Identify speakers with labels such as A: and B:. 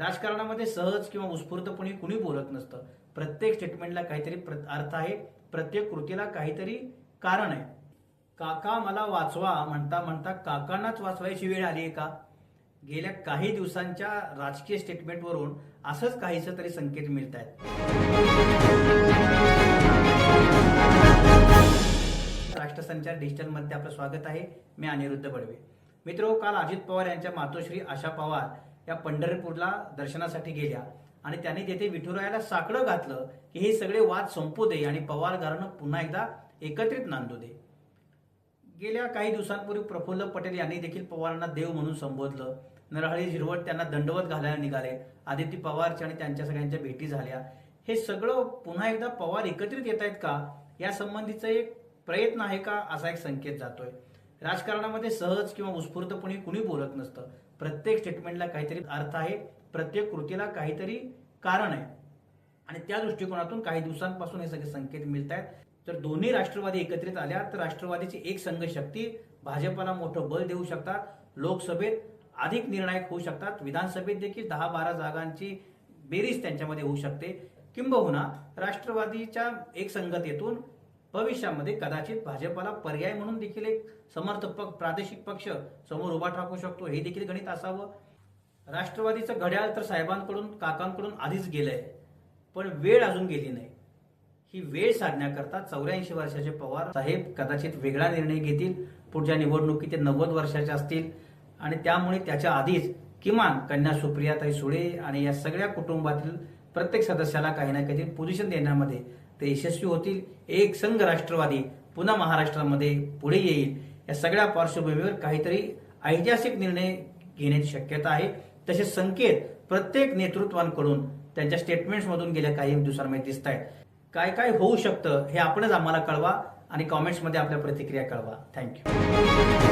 A: राजकारणामध्ये सहज किंवा उत्स्फूर्तपणे कुणी बोलत नसतं. प्रत्येक स्टेटमेंटला काहीतरी अर्थ आहे प्रत्येक कृतीला काहीतरी कारण आहे. काका मला वाचवा म्हणता म्हणता काकांनाच वाचवायची वेळ आली आहे का? गेल्या काही दिवसांच्या राजकीय स्टेटमेंटवरून असंच काहीसं तरी संकेत मिळत आहेत राष्ट्रसंचार डिजिटलमध्ये आपलं स्वागत आहे. मी अनिरुद्ध बडवे. मित्र काल अजित पवार यांच्या मातोश्री आशा पवार त्या पंढरपूरला दर्शनासाठी गेल्या. आणि त्यांनी तेथे विठुरायाला साकडं घातलं की हे सगळे वाद संपू दे आणि पवार घराणं पुन्हा एकदा एकत्रित नांदू दे. गेल्या काही दिवसांपूर्वी प्रफुल्ल पटेल यांनी देखील पवारांना देव म्हणून संबोधलं. नरहरी झिरवट त्यांना दंडवत घालायला निघाले. आदित्य पवारच्या आणि त्यांच्या सगळ्यांच्या भेटी झाल्या. हे सगळं पुन्हा एकदा पवार एकत्रित येत आहेत का? या संबंधीचा एक प्रयत्न आहे का? असा एक संकेत जातोय. राजकारणामध्ये सहज किंवा उत्स्फूर्तपणे कुणी बोलत नसतं. प्रत्येक स्टेटमेंटला काहीतरी अर्थ आहे प्रत्येक कृतीला काहीतरी कारण आहे. आणि त्या दृष्टिकोनातून काही दिवसांपासून हे सगळे संकेत मिळत आहेत तर दोन्ही राष्ट्रवादी एकत्रित आल्या तर राष्ट्रवादीची एक संघ शक्ती भाजपला मोठं बळ देऊ शकतात लोकसभेत अधिक निर्णायक होऊ शकतात. विधानसभेत देखील दहा बारा जागांची बेरीज त्यांच्यामध्ये होऊ शकते. किंबहुना राष्ट्रवादीच्या एक संगतीतून भविष्यामध्ये कदाचित भाजपला पर्याय म्हणून देखील एक समर्थ पक प्रादेशिक पक्ष समोर उभा टाकू शकतो. हे देखील गणित असावं. राष्ट्रवादीचं घड्याळ तर साहेबांकडून काकांकडून आधीच गेलंय. पण वेळ अजून गेली नाही. ही वेळ साधण्याकरता चौऱ्याऐंशी वर्षाचे पवार साहेब कदाचित वेगळा निर्णय घेतील. पुढच्या निवडणुकीत ते नव्वद वर्षाचे असतील. आणि त्यामुळे त्याच्या आधीच किमान कन्या सुप्रियाताई सुळे आणि या सगळ्या कुटुंबातील प्रत्येक सदस्याला काही ना काहीतरी पोझिशन देण्यामध्ये ते यशस्वी होतील. एक संघ राष्ट्रवादी पुन्हा महाराष्ट्रामध्ये पुढे येईल. या सगळ्या पार्श्वभूमीवर काहीतरी ऐतिहासिक निर्णय घेण्याची शक्यता आहे. तसे संकेत प्रत्येक नेतृत्वांकडून त्यांच्या स्टेटमेंट्समधून गेल्या काही दिवसांमध्ये दिसत आहेत. काय काय होऊ शकतं हे आपणच आम्हाला कळवा आणि कॉमेंट्समध्ये आपल्या प्रतिक्रिया कळवा. थँक्यू